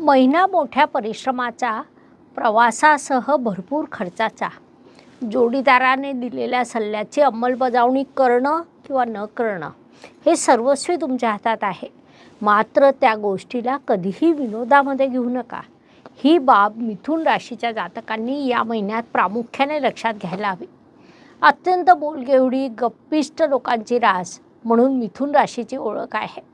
महिना मोठ्या परिश्रमाचा प्रवासासह भरपूर खर्चाचा. जोडीदाराने दिलेल्या सल्ल्याची अंमलबजावणी करणं किंवा न करणं हे सर्वस्वी तुमच्या हातात आहे. मात्र त्या गोष्टीला कधीही विनोदामध्ये घेऊ नका. ही बाब मिथुन राशीच्या जातकांनी या महिन्यात प्रामुख्याने लक्षात घ्यायला हवी. अत्यंत बोलगेवडी गप्पिष्ट लोकांची रास म्हणून मिथुन राशीची ओळख आहे.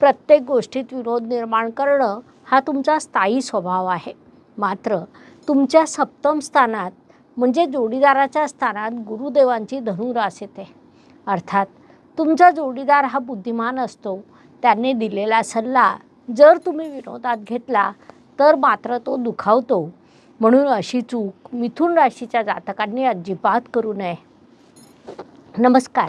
प्रत्येक गोष्टीत विरोध निर्माण करणं हा तुमचा स्थायी स्वभाव आहे. मात्र तुमच्या सप्तम स्थानात म्हणजे जोडीदाराच्या स्थानात गुरुदेवांची धनुरास येते. अर्थात तुमचा जोडीदार हा बुद्धिमान असतो. त्यांनी दिलेला सल्ला जर तुम्ही विरोधात घेतला तर मात्र तो दुखावतो. म्हणून अशी चूक मिथुन राशीच्या जातकांनी अजिबात करू नये. नमस्कार.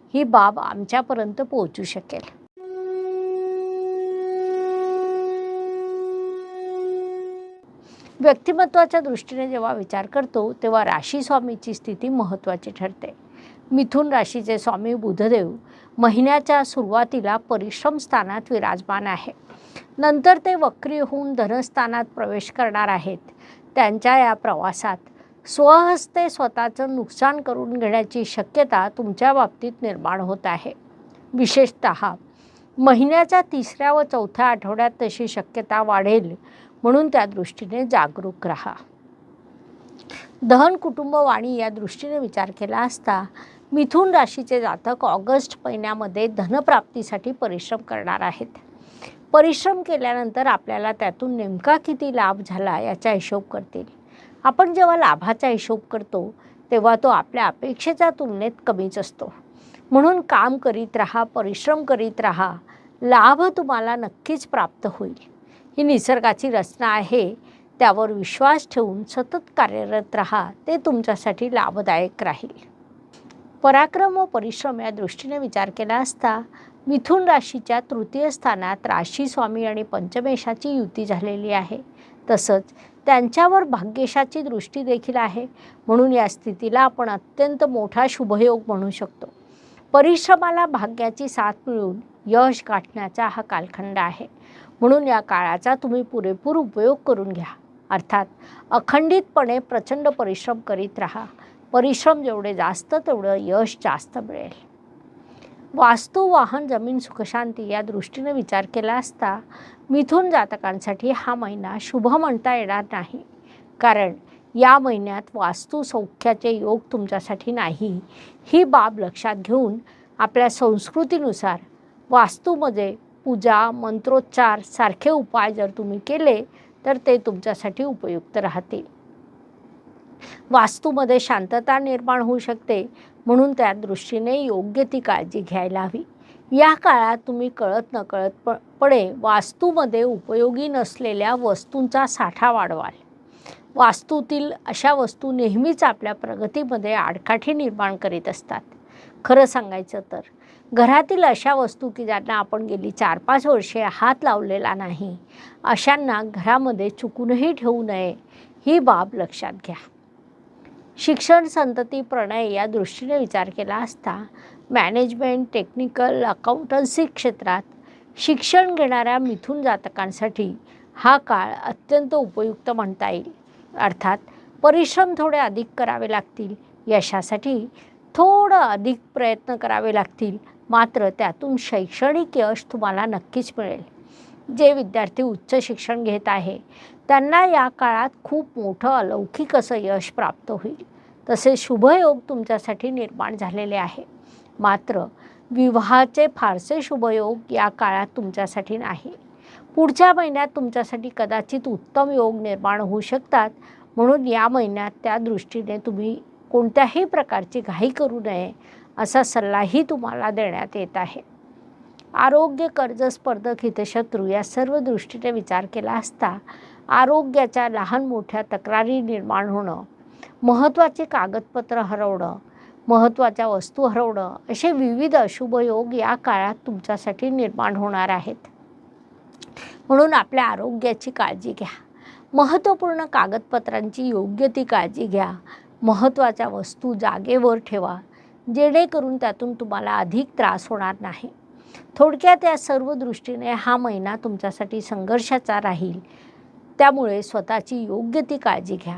ही बाब आमच्यापर्यंत पोहोचू शकेल. व्यक्तिमत्वाच्या दृष्टीने जेव्हा विचार करतो तेव्हा राशी स्वामीची स्थिती महत्त्वाची ठरते. मिथुन राशीचे स्वामी बुधदेव महिन्याच्या सुरुवातीला परिश्रम स्थानात विराजमान आहे. नंतर ते वक्री होऊन धनस्थानात प्रवेश करणार आहेत. त्यांच्या या प्रवासात स्वहस्ते स्वतःचं नुकसान करून घेण्याची शक्यता तुमच्या बाबतीत निर्माण होत आहे. विशेषत महिन्याच्या तिसऱ्या व चौथ्या आठवड्यात तशी शक्यता वाढेल म्हणून त्या दृष्टीने जागरूक राहा. दहन कुटुंब वाणी या दृष्टीने विचार केला असता मिथुन राशीचे जातक ऑगस्ट महिन्यामध्ये धनप्राप्तीसाठी परिश्रम करणार आहेत. परिश्रम केल्यानंतर आपल्याला त्यातून नेमका किती लाभ झाला याचा हिशोब करतील. आपण जेव्हा लाभाचा हिशोब करतो तेव्हा तो आपल्या अपेक्षेच्या तुलनेत कमीच असतो. म्हणून काम करीत राहा परिश्रम करीत राहा. लाभ तुम्हाला नक्कीच प्राप्त होईल. ही निसर्गाची रचना आहे. त्यावर विश्वास ठेवून सतत कार्यरत राहा. ते तुमच्यासाठी लाभदायक राहील. पराक्रम व परिश्रम या दृष्टीने विचार केला असता मिथुन राशीच्या तृतीय स्थानात राशी स्वामी आणि पंचमेशाची युती झालेली आहे. तसंच त्यांच्यावर भाग्येशाची दृष्टी देखील आहे. म्हणून या स्थितीला आपण अत्यंत मोठा शुभयोग म्हणू शकतो. परिश्रमाला भाग्याची साथ मिळून यश गाठण्याचा हा कालखंड आहे. म्हणून या काळाचा तुम्ही पुरेपूर उपयोग करून घ्या. अर्थात अखंडितपणे प्रचंड परिश्रम करीत राहा. परिश्रम जेवढे जास्त तेवढं यश जास्त मिळेल. वास्तू वाहन जमीन सुखशांती या दृष्टीने विचार केला असता मिथून जातकांसाठी हा महिना शुभ म्हणता येणार नाही. कारण या महिन्यात वास्तू सौख्याचे योग तुमच्यासाठी नाही. ही बाब लक्षात घेऊन आपल्या संस्कृतीनुसार वास्तूमध्ये पूजा मंत्रोच्चार सारखे उपाय जर तुम्ही केले तर ते तुमच्यासाठी उपयुक्त राहतील. वास्तूमध्ये शांतता निर्माण होऊ शकते म्हणून त्या दृष्टीने योग्य ती काळजी घ्यायला हवी. या काळात तुम्ही कळत नकळत प पडे वास्तूमध्ये उपयोगी नसलेल्या वस्तूंचा साठा वाढवाल. वास्तूतील अशा वस्तू नेहमीच आपल्या प्रगतीमध्ये आडकाठी निर्माण करीत असतात. खरं सांगायचं तर घरातील अशा वस्तू की ज्यांना आपण गेली चार पाच वर्षे हात लावलेला नाही अशांना घरामध्ये चुकूनही ठेवू नये ही बाब लक्षात घ्या. शिक्षण संतती प्रणय या दृष्टीने विचार केला असता मॅनेजमेंट टेक्निकल अकाउंटन्सी क्षेत्रात शिक्षण घेणाऱ्या मिथुन जातकांसाठी हा काळ अत्यंत उपयुक्त म्हणता येईल. अर्थात परिश्रम थोडे अधिक करावे लागतील यशासाठी थोडं अधिक प्रयत्न करावे लागतील मात्र त्यातून शैक्षणिक यश तुम्हाला नक्कीच मिळेल. जे विद्यार्थी उच्च शिक्षण घेत आहे त्यांना या काळात खूप मोठं अलौकिक असं यश प्राप्त होईल. तसे शुभयोग तुमच्यासाठी निर्माण झालेले आहे. मात्र विवाहाचे फारसे शुभयोग या काळात तुमच्यासाठी नाही. पुढच्या महिन्यात तुमच्यासाठी कदाचित उत्तम योग निर्माण होऊ शकतात. म्हणून या महिन्यात त्या दृष्टीने तुम्ही कोणत्याही प्रकारची घाई करू नये असा सल्लाही तुम्हाला देण्यात येत आहे. आरोग्य कर्ज स्पर्धक हितशत्रू या सर्व दृष्टीने विचार केला असता आरोग्याच्या लहान मोठ्या तक्रारी निर्माण होणं महत्त्वाचे कागदपत्र हरवणं महत्त्वाच्या वस्तू हरवणं असे विविध अशुभ योग या काळात तुमच्यासाठी निर्माण होणार आहेत. म्हणून आपल्या आरोग्याची काळजी घ्या. महत्त्वपूर्ण कागदपत्रांची योग्य ती काळजी घ्या. महत्त्वाच्या वस्तू जागेवर ठेवा. जेणेकरून त्यातून तुम्हाला अधिक त्रास होणार नाही. थोडक्यात या सर्व दृष्टीने हा महिना तुमच्यासाठी संघर्षाचा राहील. त्यामुळे स्वतःची योग्य ती काळजी घ्या.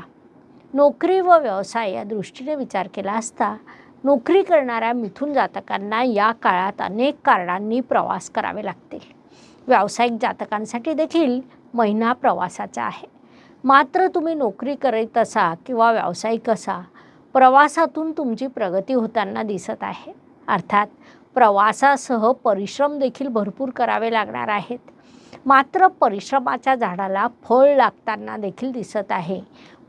नोकरी व व्यवसाय या दृष्टीने विचार केला असता नोकरी करणाऱ्या मिथून जातकांना या काळात अनेक कारणांनी प्रवास करावे लागतील. व्यावसायिक जातकांसाठी देखील महिना प्रवासाचा आहे. मात्र तुम्ही नोकरी करीत असा किंवा व्यावसायिक असा प्रवासातून तुमची प्रगती होताना दिसत आहे. अर्थात प्रवासासह परिश्रम देखील भरपूर करावे लागणार आहेत. मात्र परिश्रमाच्या झाडाला फळ लागताना देखील दिसत आहे.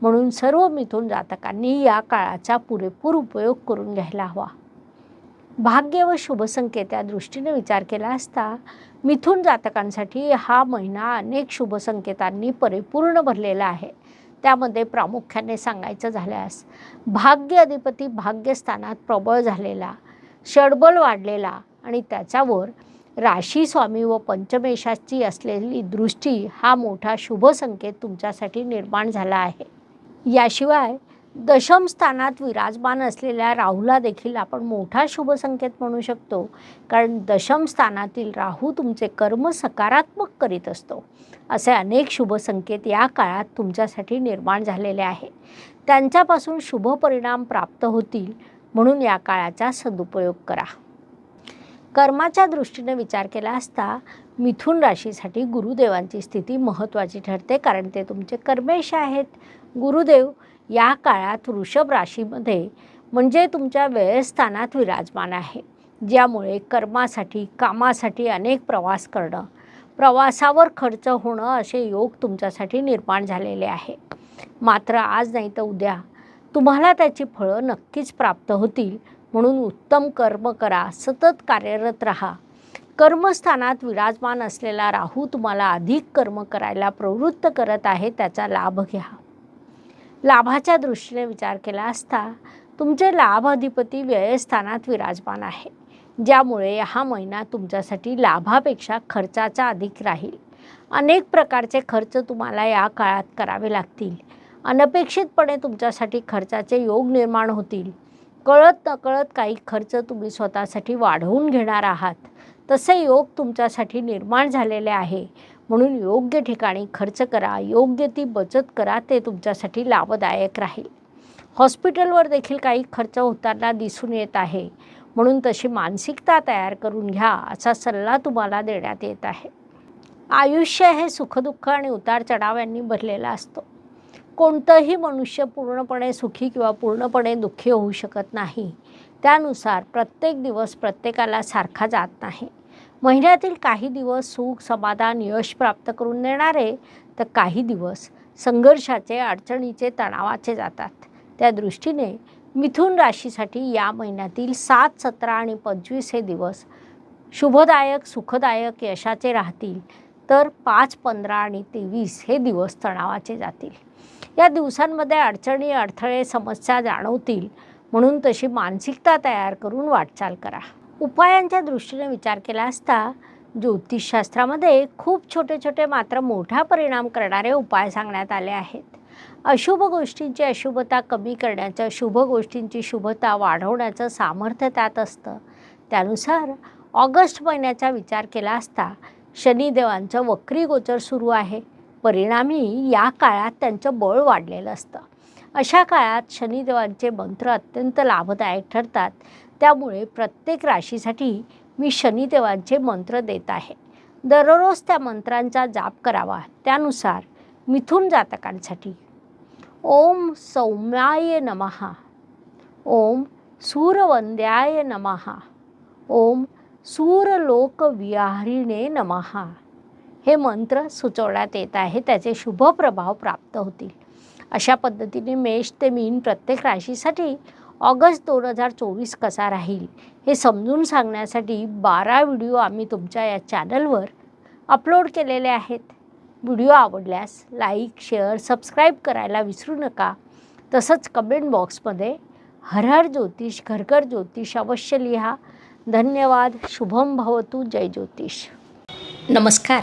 म्हणून सर्व मिथून जातकांनी या काळाचा पुरेपूर उपयोग करून घ्यायला हवा. भाग्य व शुभसंकेत या दृष्टीने विचार केला असता मिथून जातकांसाठी हा महिना अनेक शुभसंकेतांनी परिपूर्ण भरलेला आहे. त्यामध्ये प्रामुख्याने सांगायचं झाल्यास भाग्य अधिपती भाग्यस्थानात प्रबळ झालेला षडबल वाढलेला आणि त्याच्यावर राशी स्वामी व पंचमेशाची असलेली दृष्टी हा मोठा शुभ संकेत तुमच्यासाठी निर्माण झाला आहे. याशिवाय दशम स्थानात विराजमान असलेल्या राहूला देखील आपण मोठा शुभ संकेत म्हणू शकतो. कारण दशम स्थानातील राहू तुमचे कर्म सकारात्मक करीत असतो. असे अनेक शुभ संकेत या काळात तुमच्यासाठी निर्माण झालेले आहे. त्यांच्यापासून शुभ परिणाम प्राप्त होतील म्हणून या काळाचा सदुपयोग करा. कर्माच्या दृष्टीने विचार केला असता मिथुन राशीसाठी गुरुदेवांची स्थिती महत्त्वाची ठरते कारण ते तुमचे कर्मेश आहेत. गुरुदेव या काळात वृषभ राशीमध्ये म्हणजे तुमच्या व्ययस्थानात विराजमान आहे ज्यामुळे कर्मासाठी कामासाठी अनेक प्रवास करणं प्रवासावर खर्च होणं असे योग तुमच्यासाठी निर्माण झालेले आहे. मात्र आज नाही तर उद्या तुम्हाला त्याची फळं नक्कीच प्राप्त होतील. म्हणून उत्तम कर्म करा सतत कार्यरत राहा. कर्मस्थानात विराजमान असलेला राहू तुम्हाला अधिक कर्म करायला प्रवृत्त करत आहे त्याचा लाभ घ्या. लाभाच्या दृष्टीने विचार केला असता तुमचे लाभ अधिपती व्ययस्थानात विराजमान आहे. ज्यामुळे हा महिना तुमच्यासाठी लाभापेक्षा खर्चाचा अधिक राहील. अनेक प्रकारचे खर्च तुम्हाला या काळात करावे लागतील. अनपेक्षितपणे तुमच्यासाठी खर्चाचे योग निर्माण होतील. कळत नकळत काही खर्च तुम्ही स्वतःसाठी वाढवून घेणार आहात. तसे योग तुमच्यासाठी निर्माण झालेले आहे. म्हणून योग्य ठिकाणी खर्च करा योग्य ती बचत करा ते तुमच्यासाठी लाभदायक राहील. हॉस्पिटलवर देखील काही खर्च होताना दिसून येत आहे. म्हणून तशी मानसिकता तयार करून घ्या असा सल्ला तुम्हाला देण्यात येत आहे. आयुष्य हे सुखदुःख आणि उतार चढाव यांनी भरलेलं असतो. कोणतंही मनुष्य पूर्णपणे सुखी किंवा पूर्णपणे दुःखी होऊ शकत नाही. त्यानुसार प्रत्येक दिवस प्रत्येकाला सारखा जात नाही. महिन्यातील काही दिवस सुख समाधान यश प्राप्त करून देणारे तर काही दिवस संघर्षाचे अडचणीचे तणावाचे जातात. त्या दृष्टीने मिथुन राशीसाठी या महिन्यातील सात सतरा आणि पंचवीस हे दिवस शुभदायक सुखदायक यशाचे राहतील. तर पाच पंधरा आणि तेवीस हे दिवस तणावाचे जातील. या दिवसांमध्ये अडचणी अडथळे समस्या जाणवतील. म्हणून तशी मानसिकता तयार करून वाटचाल करा. उपायांच्या दृष्टीने विचार केला असता ज्योतिषशास्त्रामध्ये खूप छोटे छोटे मात्र मोठा परिणाम करणारे उपाय सांगण्यात आले आहेत. अशुभ गोष्टींची अशुभता कमी करण्याचं शुभ गोष्टींची शुभता वाढवण्याचं सामर्थ्य त्यात असतं. त्यानुसार ऑगस्ट महिन्याचा विचार केला असता शनिदेवांचं वक्री गोचर सुरू आहे. परिणामी या काळात त्यांचं बळ वाढलेलं असतं. अशा काळात शनिदेवांचे मंत्र अत्यंत लाभदायक ठरतात. त्यामुळे प्रत्येक राशीसाठी मी शनिदेवांचे मंत्र देत आहे. दररोज त्या मंत्रांचा जाप करावा. त्यानुसार मिथुन जातकांसाठी. ओम सौम्याय नमहा ओम सूरवंद्याय नमहा ओम सूरलोकविहारिणे नमहा हे मंत्र सुचवण्यात येत आहे. त्याचे शुभ प्रभाव प्राप्त होतील. अशा पद्धतीने मेष ते मीन प्रत्येक राशीसाठी ऑगस्ट दोन हजार चोवीस कसा राहील हे समजून सांगण्यासाठी बारा व्हिडिओ आम्ही तुमच्या या चॅनलवर अपलोड केलेले आहेत. व्हिडिओ आवडल्यास लाईक शेअर सबस्क्राईब करायला विसरू नका. तसंच कमेंट बॉक्समध्ये हर हर ज्योतिष घरघर ज्योतिष अवश्य लिहा. धन्यवाद. शुभम भवतु. जय ज्योतिष. नमस्कार.